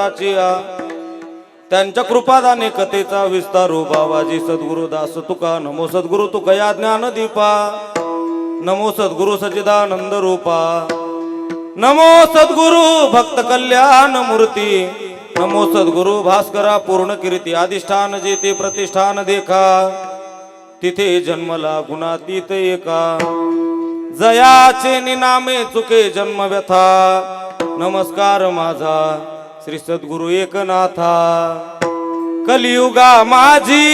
संताची त्यांच्या कृपादाने कथेचा विस्तारू हो बाबाजी सद्गुरु दास तुका नमो सद्गुरु तुकया ज्ञान दीपा. नमो सद्गुरु सचिदानंद रूपा. नमो सद्गुरु भक्त कल्याण मूर्ती. नमो सद्गुरु भास्करा पूर्ण कीर्ती अधिष्ठान जेते प्रतिष्ठान देखा. तिथे जन्मला गुणातीत एका. जयाचे निनामे चुके जन्म व्यथा. नमस्कार माझा. श्री सद्गुरु एकनाथा कलियुगा माझी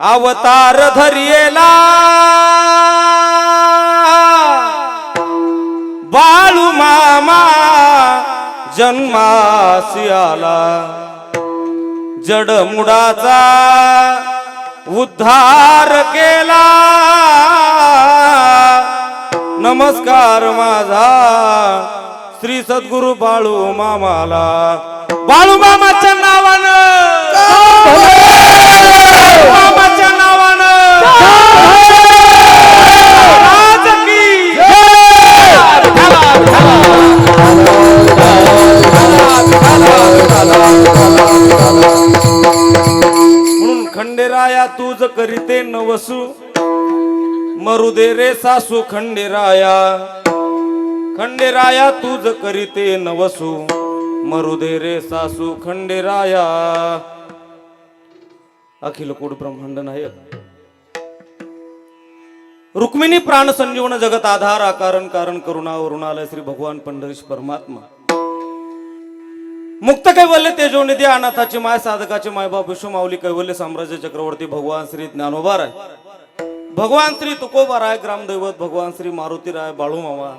अवतार धरियेला बाळू मामा जन्मासी आला जडमुडाचा उद्धार केला. नमस्कार माझा श्री सद्गुरु बाळू मामाला. बाळू मामाच्या नावानं. मामाच्या नावानं. म्हणून खंडेराया तुझ करीते नवसू मरुदे रे सासू खंडेराया. खंडेराया तुझ करीते नवसू. मरुदे रे सासू खंडेराया. अखिल कोड ब्रह्मांड नायक. रुक्मिणी प्राण संजीवन जगत आधार आकारण कारण करुणा वरुणालय श्री भगवान पंढरीश परमात्मा. मुक्त कैवल्य तेजोनिधी अनाथाची माय साधकाची मायबाप विश्वमाऊली कैवल्य साम्राज्य चक्रवर्ती भगवान श्री ज्ञानोबा राय. भगवान श्री तुकोबा राय ग्रामदैवत भगवान श्री मारुती राय बाळूमामा.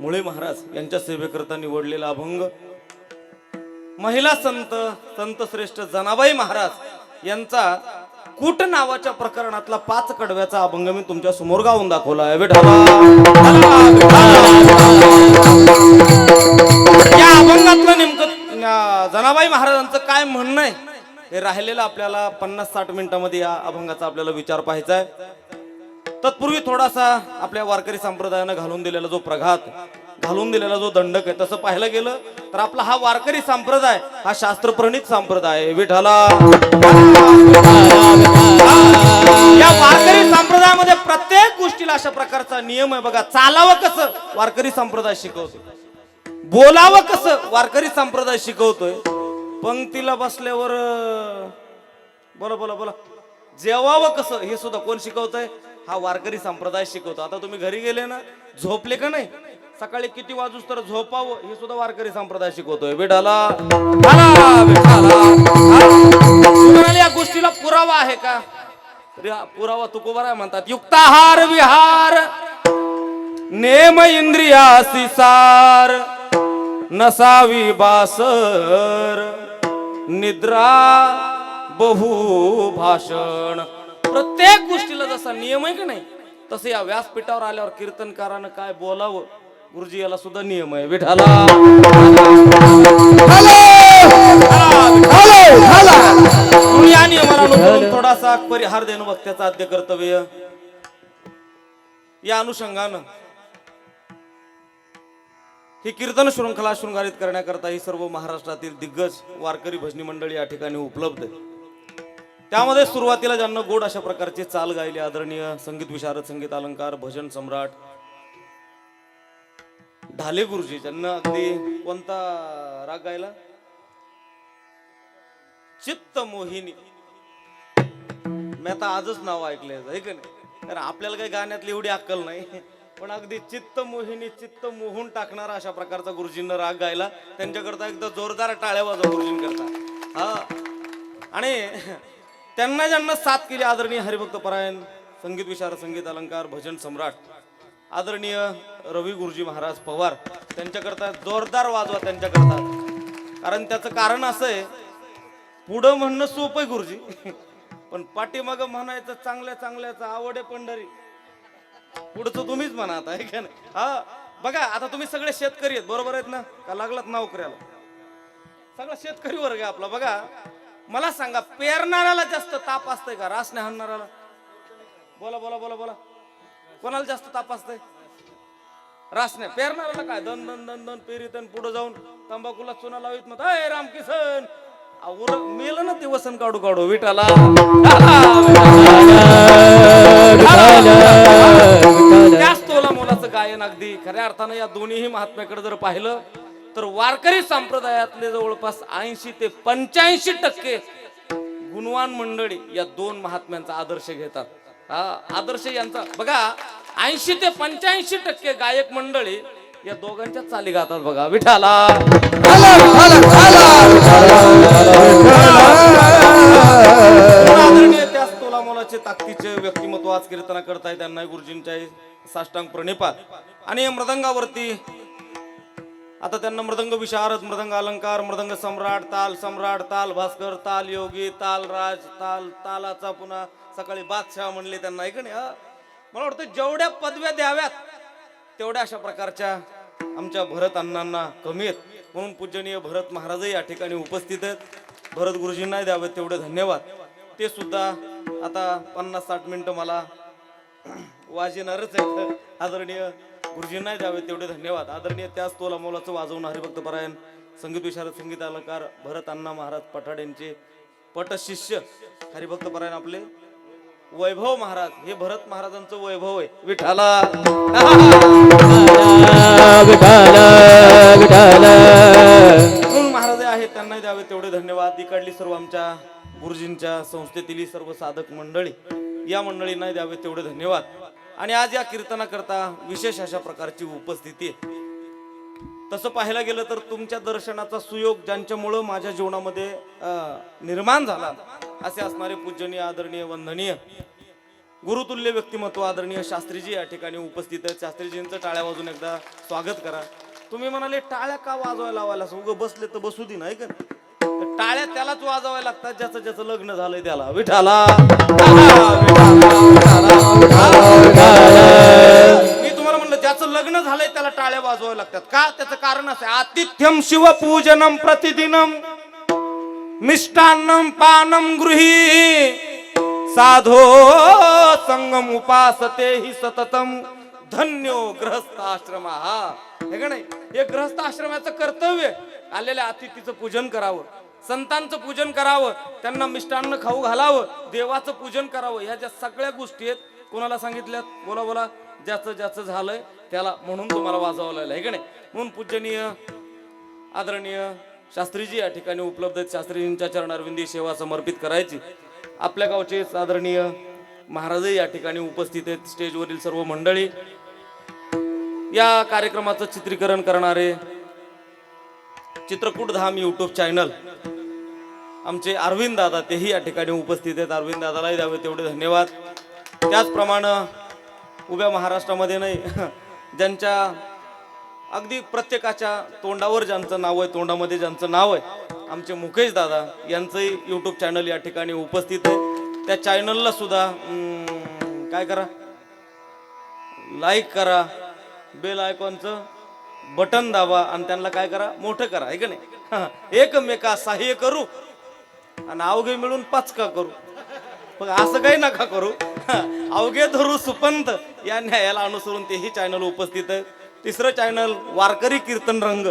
मुळे महाराज यांच्या सेवेकरता निवडलेला अभंग. महिला संत संत श्रेष्ठ जनाबाई महाराज यांचा कूट नावाच्या प्रकरणातला पाच कडव्याचा अभंग मी तुमच्यासमोर गाऊन दाखवला आहे. या अभंगातलं नेमकं जनाबाई महाराजांचं काय म्हणणं आहे? हे राहिलेलं आपल्याला पन्नास साठ मिनिटामध्ये या अभंगाचा आपल्याला विचार पाहायचा आहे. तत्पूर्वी थोडासा आपल्या वारकरी संप्रदायानं घालून दिलेला जो प्रघात घालून दिलेला जो दंडक आहे तसं पाहायला गेलं तर आपला हा वारकरी संप्रदाय हा शास्त्रप्रणित संप्रदाय आहे. विठाला या वारकरी संप्रदायामध्ये प्रत्येक गोष्टीला अशा प्रकारचा नियम आहे बघा. चालावं कसं वारकरी संप्रदाय शिकवतो बोलावं कसं वारकरी संप्रदाय शिकवतोय? पंक्तीला बसल्यावर बोला बोला बोला. जेवावं कसं? हे सुद्धा कोण शिकवतंय? हा वारकरी संप्रदाय शिकवतो. आता तुम्ही घरी गेले ना झोपले का नाही? सकाळी किती वाजूस तर झोपावं हे सुद्धा वारकरी संप्रदाय शिकवतोय. बेटाला. तुम्हाला या गोष्टीला पुरावा आहे का? पुरावा तुकोबार आहे म्हणतात. युक्ताहार विहार नेम इंद्रियासी सार नसावी बासर निद्रा बहु भाषण प्रत्येक गोष्टीला जसा नियम आहे की नाही तसं या व्यासपीठावर आल्यावर कीर्तनकारानं काय बोलावं? गुरुजी याला सुद्धा नियम आहे. विठाला या नियमाला थोडासा परिहार देणं भक्त्याचं आद्य कर्तव्य. या अनुषंगानं ही कीर्तन शृंखला शृंगारित करण्याकरता ही सर्व महाराष्ट्रातील दिग्गज वारकरी भजनी मंडळी या ठिकाणी उपलब्ध आहे त्यामध्ये सुरुवातीला ज्यांना गोड अशा प्रकारचे चाल गायले आदरणीय संगीत विशारद संगीत अलंकार भजन सम्राट ढाले गुरुजी ज्यांना अगदी कोणता राग गायला? चित्त मोहिनी. मी आता आजच नाव ऐकलंय आहे का नाही? कारण आपल्याला काही गाण्यातली एवढी अक्कल नाही. पण अगदी चित्त मोहिनी चित्त मोहून टाकणारा अशा प्रकारचा गुरुजींना राग गायला त्यांच्याकरता एकदा जोरदार टाळ्या वाजवा गुरुजींकरता. हा. आणि त्यांना ज्यांना साथ केली आदरणीय हरिभक्त परायण संगीत विशार संगीत अलंकार भजन सम्राट आदरणीय रवी गुरुजी महाराज पवार त्यांच्याकरता जोरदार वाजवा त्यांच्याकरता. कारण त्याचं कारण असं आहे पुढं म्हणणं सोपं आहे गुरुजी पण पाठीमाग म्हणायचं चांगल्या चांगल्याचं आवड आहे पंढरी. पुढचं तुम्हीच म्हणा आता आहे का नाही? हा बघा आता तुम्ही सगळे शेतकरी आहेत बरोबर आहेत ना? का लागलात नोकऱ्याला? सगळा शेतकरी वर्ग आहे आपला बघा. मला सांगा पेरणाऱ्याला जास्त ताप असतंय का? रासने हाणणाऱ्याला? बोला बोला बोला बोला. कोणाला जास्त ताप असतंय? रासने. पेरणाऱ्याला काय? दन दन दन दन पेरीत पुढे जाऊन तंबाखूला चुना लावित मग अय रामकिसन उर मेल ना ते वसन काढू काढू विटाला त्याच तोला मुलाचं गायन अगदी. खऱ्या अर्थानं या दोन्हीही महात्म्याकडे जर पाहिलं तर वारकरी संप्रदायातले जवळपास ऐंशी ते पंच्याऐंशी टक्के गुणवान मंडळी या दोन महात्म्यांचा आदर्श घेतात. हा आदर्श यांचा. बघा ऐंशी ते पंच्याऐंशी टक्के गायक मंडळी या दोघांच्या चाली गातात बघा. विठाला त्याच तोला मोलाचे ताकदीचे व्यक्तिमत्व आज कीर्तना करताय त्यांना गुरुजींच्या साष्टांग प्रणिपात आणि मृदंगावरती आता त्यांना मृदंग विशारद मृदंग अलंकार मृदंग सम्राट ताल सम्राट ताल भास्कर ताल योगी ताल राज ताल तालाचा पुन्हा सकाळी बादशाह म्हणले त्यांना. ऐक नाही मला वाटतं जेवढ्या पदव्या द्याव्यात तेवढ्या अशा प्रकारच्या आमच्या भरत अण्णांना कमी आहेत. म्हणून पूजनीय भरत महाराजही या ठिकाणी उपस्थित आहेत. भरत गुरुजींना द्यावेत तेवढे धन्यवाद. ते सुद्धा आता पन्नास साठ मिनिटं मला वाजणारच आहेत. आदरणीय गुरुजींना द्यावे तेवढे धन्यवाद. आदरणीय त्याच तोला मोलाचं वाजवून हरिभक्त परायण संगीत विशारद संगीत अलंकार भरत अण्णा महाराज पठाड यांचे पटशिष्य हरिभक्त परायण आपले. वैभव महाराज हे भरत महाराजांचं वैभव आहे. विठाला महाराज आहेत त्यांना द्यावे तेवढे धन्यवाद. इकडली सर्व आमच्या गुरुजींच्या संस्थेतील सर्व साधक मंडळी या मंडळींना द्यावे तेवढे धन्यवाद. आणि आज या कीर्तनाकरता विशेष अशा प्रकारची उपस्थिती आहे. तसं पाहायला गेलं तर तुमच्या दर्शनाचा सुयोग ज्यांच्यामुळं माझ्या जीवनामध्ये निर्माण झाला असे असणारे पूजनीय आदरणीय वंदनीय गुरुतुल्य व्यक्तिमत्व आदरणीय शास्त्रीजी या ठिकाणी उपस्थित आहेत. शास्त्रीजींचं टाळ्या वाजून एकदा स्वागत करा. तुम्ही म्हणाले टाळ्या का वाजवायला लावायला उगं बसले तर बसू दे नाही का तर टाळ्या त्यालाच वाजवायला लागतात ज्याचं ज्याचं लग्न झालंय त्याला. विठाला. मी तुम्हाला म्हणलं ज्याचं लग्न झालंय त्याला टाळ्या वाजवाव्या लागतात. का? त्याचं कारण असं आहे, आतिथ्यम शिवपूजनम प्रतिदिनम मिष्टान्नम पानम गृही साधो संगम उपासते हि सततम धन्यो गृहस्थाश्रम. हा हे का नाही? हे गृहस्थाश्रमाचं कर्तव्य आलेल्या अतिथीचं पूजन करावं. संतांचं पूजन करावं त्यांना मिष्टान्न खाऊ घालावं देवाचं पूजन करावं ह्या ज्या सगळ्या गोष्टी आहेत कोणाला सांगितल्यात? बोला बोला. ज्याचं ज्याचं झालंय त्याला म्हणून तुम्हाला वाजवावं लागलं आहे का नाही? म्हणून पूजनीय आदरणीय शास्त्रीजी या ठिकाणी उपलब्ध आहेत. शास्त्रीजींच्या चरणारविंदी सेवा समर्पित करायची. आपल्या गावचे आदरणीय महाराजही या ठिकाणी उपस्थित आहेत. स्टेजवरील सर्व मंडळी या कार्यक्रमाचं चित्रीकरण करणारे चित्रकूट धाम यूट्यूब चॅनल आमचे अरविंद दादा तेही या ठिकाणी उपस्थित आहेत. अरविंद दादालाही द्यावे तेवढे धन्यवाद. त्याचप्रमाणे उभ्या महाराष्ट्रामध्ये नाही ज्यांच्या अगदी प्रत्येकाच्या तोंडावर ज्यांचं नाव आहे तोंडामध्ये ज्यांचं नाव आहे आमचे मुकेश दादा यांचंही यूट्यूब चॅनल या ठिकाणी उपस्थित आहे. त्या चॅनलला सुद्धा काय करा? लाईक करा. बेल आयकॉनचं बटन दाबा आणि त्यांना काय करा? मोठं करा आहे का नाही? एकमेका सहाय्य करू आणि अवघे मिळून पाचका करू. मग असं काही नका करू. अवघे धरू सुपंत. या न्यायाला अनुसरून तेही चॅनल उपस्थित आहे. तिसरं चॅनल वारकरी कीर्तन रंग.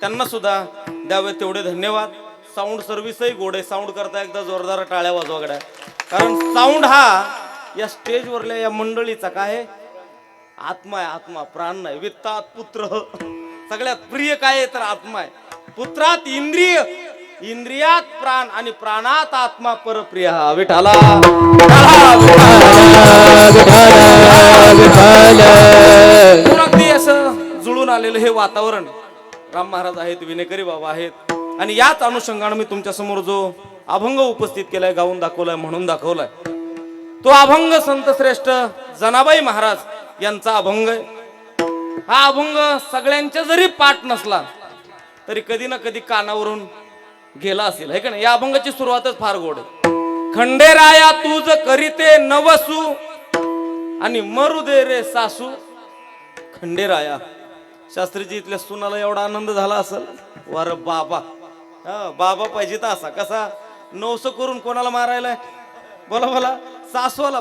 त्यांना सुद्धा द्यावे तेवढे धन्यवाद. साऊंड सर्व्हिसही गोडे साऊंड करता एकदा जोरदार टाळ्या वाजवागड्या कारण साऊंड हा या स्टेजवरल्या या मंडळीचा काय आहे? आत्मा आहे आत्मा प्राण नाही. वित्तात पुत्र. सगळ्यात प्रिय काय आहे तर आत्मा आहे. पुत्रात इंद्रिय. इंद्रियात प्राण आणि प्राणात आत्मा परप्रिय. हा विठाला अगदी असं जुळून आलेलं हे वातावरण राम महाराज आहेत विनेकरी बाबा आहेत. आणि याच अनुषंगाने मी तुमच्यासमोर जो अभंग उपस्थित केलाय गाऊन दाखवलाय म्हणून दाखवलाय. तो अभंग संत श्रेष्ठ जनाबाई महाराज यांचा अभंग आहे. हा अभंग सगळ्यांच्या जरी पाठ नसला तरी कधी ना कधी कानावरून गेला असेल. है का नाही? या अभंगाची सुरुवातच फार गोड आहे. खंडेराया तुझ करीते नवसू आणि मरू दे रे सासू. खंडेराया शास्त्रीजी इथल्या सुनाला एवढा आनंद झाला असेल? वर बाबा. हा बाबा पाहिजे तर असा. कसा? नवस करून कोणाला मारायला बोला बोला. 咋说了。